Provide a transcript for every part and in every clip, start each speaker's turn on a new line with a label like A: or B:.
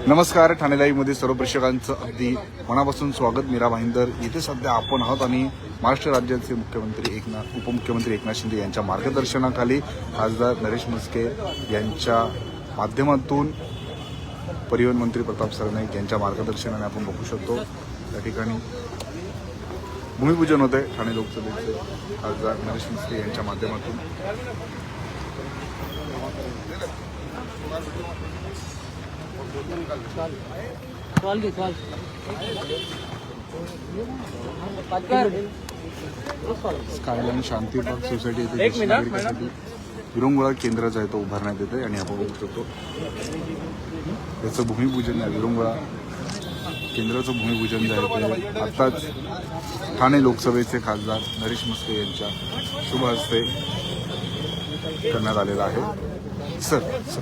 A: नमस्कार ठाणे लाईव्हमध्ये सर्व प्रेक्षकांचं अगदी मनापासून स्वागत. मीरा भाईंदर. इथे सध्या आपण आहोत आणि महाराष्ट्र राज्याचे मुख्यमंत्री एकनाथ उपमुख्यमंत्री एकनाथ शिंदे यांच्या मार्गदर्शनाखाली खासदार नरेश म्हस्के यांच्या माध्यमातून परिवहन मंत्री प्रताप सरनाईक यांच्या मार्गदर्शनाने आपण बघू शकतो. त्या ठिकाणी भूमिपूजन होते ठाणे लोकसभेचे खासदार नरेश म्हस्के यांच्या माध्यमातून.
B: सवाल घे पाचकर
A: स्कायलाईन शांती पार्क सोसायटी येथे ज्येष्ठ नागरिकांसाठी विरंगुळा केंद्र जे आहे तो उभारण्यात येते आणि आपण बघू शकतो. याचं भूमिपूजन आहे विरंगुळा केंद्राचं भूमिपूजन जे आहे ते आत्ताच ठाणे लोकसभेचे खासदार नरेश मस्के यांच्या शुभ हस्ते करण्यात आलेलं आहे. Sir sir.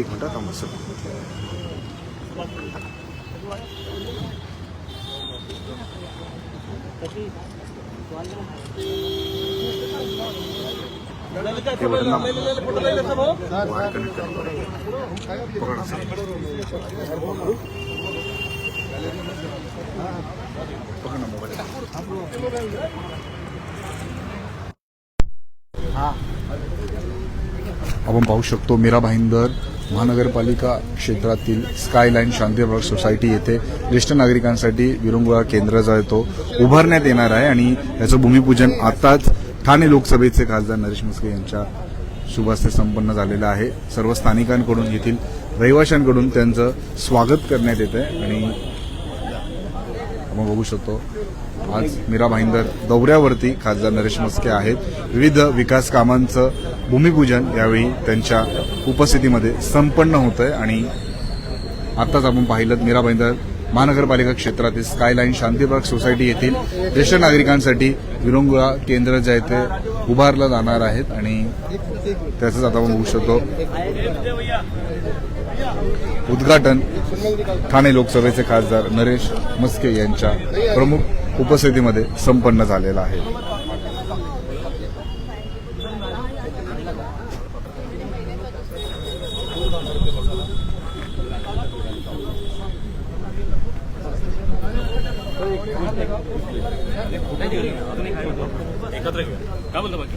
A: एक मिनिट थांबा सर हे बटन दाबा. वायर कनेक्ट करा. पकडा सर पकडा मोबाईल आपण पाहू शकतो मीरा भाईंदर महानगरपालिका क्षेत्रातील स्कायलाईन शांतीबाग सोसायटी येथे ज्येष्ठ नागरिकांसाठी विरंगुळा केंद्र जो आहे तो उभारण्यात येणार आहे आणि याचं भूमिपूजन आताच ठाणे लोकसभेचे खासदार नरेश म्हस्के यांच्या शुभास्ते संपन्न झालेलं आहे. सर्व स्थानिकांकडून येथील रहिवाशांकडून त्यांचं स्वागत करण्यात येतं आहे आणि आपण बघू शकतो. आज मीरा भाईंदर दौऱ्यावरती खासदार नरेश मस्के आहेत. विविध विकास कामांचं भूमिपूजन यावेळी त्यांच्या उपस्थितीमध्ये संपन्न होत आहे आणि आताच आपण पाहिलं मीरा भाईंदर महानगरपालिका क्षेत्रातील स्कायलाईन शांतीबाग सोसायटी येथील ज्येष्ठ नागरिकांसाठी विरंगुळा केंद्र जे आहे ते उभारलं जाणार आहेत आणि त्याचंच आता आपण बघू शकतो. उद्घाटन ठाणे लोकसभेचे खासदार नरेश मस्के यांच्या प्रमुख उपस्थितीमध्ये संपन्न झालेलं आहे.
C: एकत्र काय बोलतो बाकी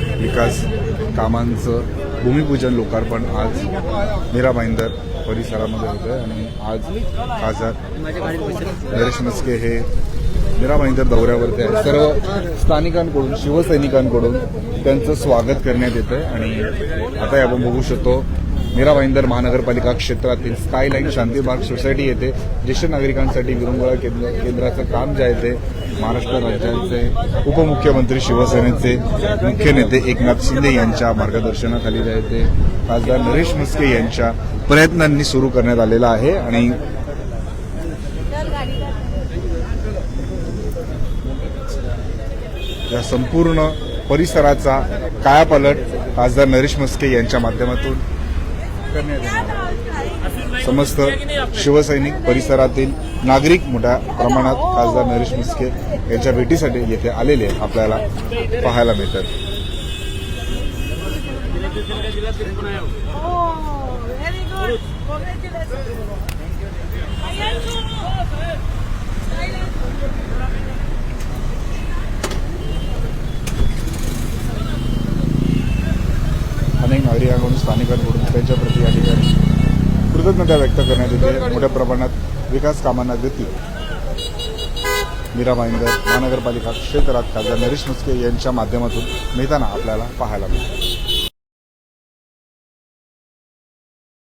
A: विकास कामांचं भूमिपूजन लोकार्पण आज मीरा भाईंदर परिसरामध्ये होतं आणि आज खासदार नरेश मस्के हे मीरा भाईंदर दौऱ्यावरती आहे सर्व स्थानिकांकडून शिवसैनिकांकडून त्यांचं स्वागत करण्यात येतं आणि आता आपण बघू शकतो मीरा भाईंदर महानगरपालिका क्षेत्रातील स्कायलाईन शांतीबाग सोसायटी येथे ज्येष्ठ नागरिकांसाठी विरंगुळा केंद्र केंद्राचं काम जे आहे ते महाराष्ट्र राज्याचे उपमुख्यमंत्री शिवसेनेचे मुख्य नेते एकनाथ शिंदे यांच्या मार्गदर्शनाखाली जे आहे ते खासदार नरेश मुस्के यांच्या प्रयत्नांनी सुरू करण्यात आलेला आहे आणि या संपूर्ण परिसराचा कायापालट खासदार नरेश मस्के यांच्या माध्यमातून करण्यात येणार आहे. समस्त शिवसैनिक परिसरातील नागरिक मोठ्या प्रमाणात खासदार नरेश म्हस्के यांच्या भेटीसाठी येथे आलेले आपल्याला पाहायला मिळतात
D: Oh,
A: नागरिकांकडून स्थानिकांकडून त्यांच्याप्रती या ठिकाणी कृतज्ञता व्यक्त करण्यात येते. मोठ्या प्रमाणात विकास कामांना गती. मीरा भाईंदर महानगरपालिका क्षेत्रात खासदार नरेश मुस्के यांच्या माध्यमातून मिळताना आपल्याला पाहायला मिळतं.